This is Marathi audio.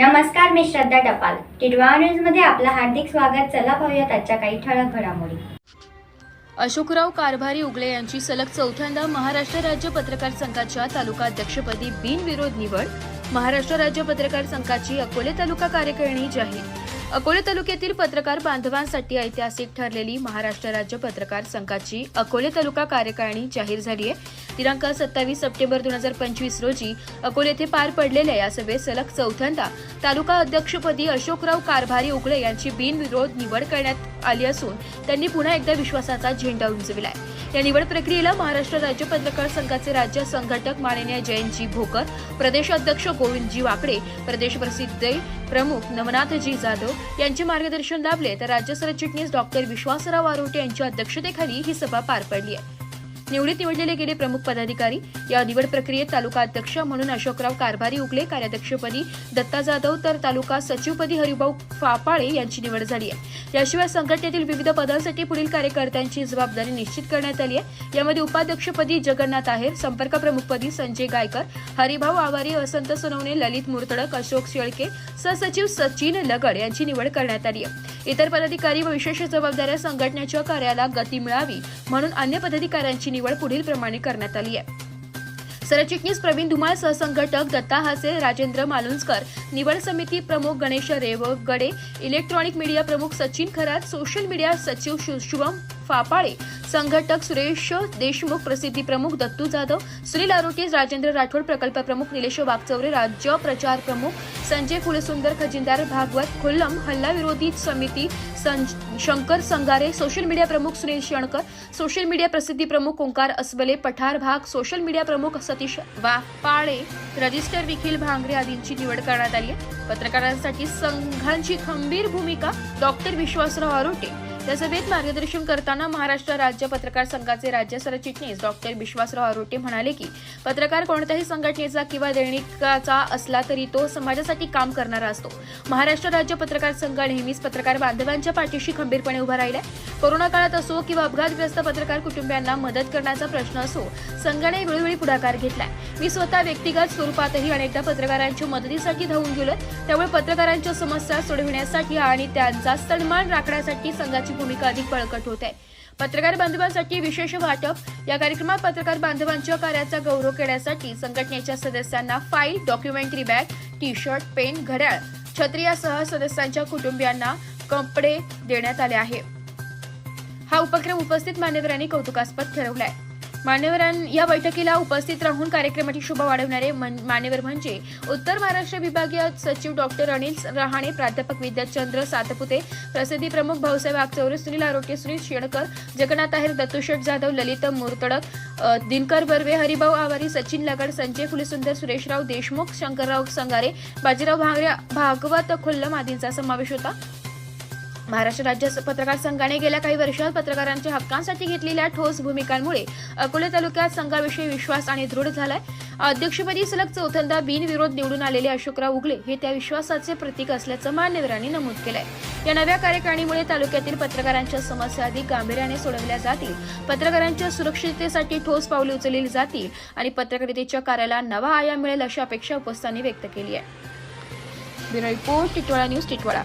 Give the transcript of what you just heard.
नमस्कार मी श्रद्धा टपाल. टिडवा न्यूजमध्ये आपलं हार्दिक स्वागत. चला पाहूयात आजच्या काही ठळक घडामोडी. अशोकराव कारभारी उगले यांची सलग चौथ्यांदा महाराष्ट्र राज्य पत्रकार संघाच्या तालुका अध्यक्षपदी बिनविरोध निवड. महाराष्ट्र राज्य पत्रकार संघाची अकोले तालुका कार्यकारिणी जाहीर. अकोले तालुक्यातील पत्रकार बांधवांसाठी ऐतिहासिक ठरलेली महाराष्ट्र राज्य पत्रकार संघाची अकोले तालुका कार्यकारिणी जाहीर झाली आहे. दिनांक सत्तावीस सप्टेंबर दोन हजार पंचवीस रोजी अकोले येथे पार पडलेल्या या सभेत सलग चौथ्यांदा तालुका अध्यक्षपदी अशोकराव कारभारी उगळे यांची बिनविरोध निवड करण्यात आली असून त्यांनी पुन्हा एकदा विश्वासाचा झेंडा उंचविलाय. या निवड प्रक्रियेला महाराष्ट्र राज्य पत्रकार संघाचे राज्य संघटक माननीय जयंतजी भोकर प्रदेशाध्यक्ष गोविंदजी वाकडे प्रदेश प्रसिद्ध प्रमुख नवनाथजी जाधव यांचे मार्गदर्शन लाभले. तर राज्य सरचिटणीस डॉक्टर विश्वासराव आरोटे यांच्या अध्यक्षतेखाली ही सभा पार पडली आहे. निवडीत निवडलेले गेले प्रमुख पदाधिकारी. या निवड प्रक्रियेत तालुका अध्यक्ष म्हणून अशोकराव कारभारी उगले. कार्याध्यक्षपदी दत्ता जाधव तर तालुका सचिवपदी हरिभाऊ फापाळे यांची निवड झाली आहे. याशिवाय संघटनेतील विविध पदांसाठी पुढील कार्यकर्त्यांची जबाबदारी निश्चित करण्यात आली आहे. यामध्ये उपाध्यक्षपदी जगन्नाथ आहेर संपर्क प्रमुखपदी संजय गायकर हरिभाऊ आवारी वसंत सोनवणे ललित मुरतडक अशोक शेळके सहसचिव सचिन लगड यांची निवड करण्यात आली आहे. इतर पदाधिकारी व विशेष जबाबदाऱ्या संघटनेच्या कार्याला गती मिळावी म्हणून अन्य पदाधिकाऱ्यांची निवड पुढील प्रमाणे करण्यात आली आहे. सरचिटणीस प्रवीण धुमाळ सहसंघटक दत्ता हासे राजेंद्र मालुंजकर निवड समिती प्रमुख गणेश रेवगडे इलेक्ट्रॉनिक मीडिया प्रमुख सचिन खरात सोशल मीडिया सचिव शुभम फापाळे संघटक सुरेश देशमुख प्रसिद्धी प्रमुख दत्तू जाधव सुनील आरोटे राजेंद्र राठोड प्रकल्प प्रमुख निलेश वागचौरे राज्य प्रचार प्रमुख संजय फुलेसुंदर खजिनदार भागवत खुल्लम हल्ला विरोधी समिती शंकर संगारे सोशल मीडिया प्रमुख सुनील शणकर सोशल मीडिया प्रसिद्धी प्रमुख ओंकार अस्बले पठार भाग सोशल मीडिया प्रमुख सतीश वापाळे रजिस्टर विखिल भांगरे आदींची निवड करण्यात आली आहे. पत्रकारांसाठी संघांची खंबीर भूमिका डॉक्टर विश्वासराव आरोटे या सभेत मार्गदर्शन करताना महाराष्ट्र राज्य पत्रकार संघाचे राज्य सरचिटणीस डॉक्टर विश्वासराव आरोटे म्हणाले की पत्रकार कोणत्याही संघटनेचा किंवा दैनिकाचा असला तरी तो समाजासाठी काम करणारा असतो. महाराष्ट्र राज्य पत्रकार संघ नेहमीच पत्रकार बांधवांच्या पाठीशी खंबीरपणे उभा राहिलाय. कोरोना काळात असो किंवा अपघातग्रस्त पत्रकार कुटुंबियांना मदत करण्याचा प्रश्न असो संघाने वेळोवेळी पुढाकार घेतलाय. मी स्वतः व्यक्तिगत स्वरूपातही अनेकदा पत्रकारांच्या मदतीसाठी धावून गेलोय. त्यामुळे पत्रकारांच्या समस्या सोडविण्यासाठी आणि त्यांचा सन्मान राखण्यासाठी संघाची भूमिका अधिक बळकट होत आहे. पत्रकार बांधवांसाठी विशेष वाटप. या कार्यक्रमात पत्रकार बांधवांच्या कार्याचा गौरव करण्यासाठी संघटनेच्या सदस्यांना file documentary bag T-shirt pen घड्याळ छत्री यासह सदस्यांच्या कुटुंबियांना कपडे देण्यात आले आहे. हा उपक्रम उपस्थित मान्यवरांनी कौतुकास्पद ठरवलाय. मान्यवरां या बैठकीला उपस्थित राहून कार्यक्रमाची शोभा वाढवणारे मन- मान्यवर म्हणजे उत्तर महाराष्ट्र विभागीय सचिव डॉक्टर अनिल रहाणे प्राध्यापक विद्याचंद्र सातपुते प्रसिद्धी प्रमुख भाऊसाहेब आगचौरे सुनील आरोग्य सुनील शेणकर जगन्नाथ आहेर दत्तुशेठ जाधव ललित मुरतडक दिनकर बर्वे हरिभाऊ आवारी सचिन लगड संजय फुलेसुंदर सुरेशराव देशमुख शंकरराव संगारे बाजीराव भांगरे भागवत खुल्लम आदींचा समावेश होता. महाराष्ट्र राज्य पत्रकार संघाने गेल्या काही वर्षात पत्रकारांच्या हक्कांसाठी घेतलेल्या ठोस भूमिकांमुळे अकोले तालुक्यात संघाविषयी विश्वास आणि दृढ झालाय. अध्यक्षपदी सलग चौथ्यांदा बिनविरोध निवडून आलेले अशोकराव उगले हे त्या विश्वासाचे प्रतीक असल्याचं मान्यवरांनी नमूद केलंय. या नव्या कार्यकारिणीमुळे तालुक्यातील पत्रकारांच्या समस्या अधिक गांभीर्याने सोडवल्या जातील. पत्रकारांच्या सुरक्षिततेसाठी ठोस पावले उचलली जातील आणि पत्रकारितेच्या कार्याला नवा आयाम मिळेल अशी अपेक्षा उपस्थांनी व्यक्त केली आहे. Bureau report Titwala news Titwala.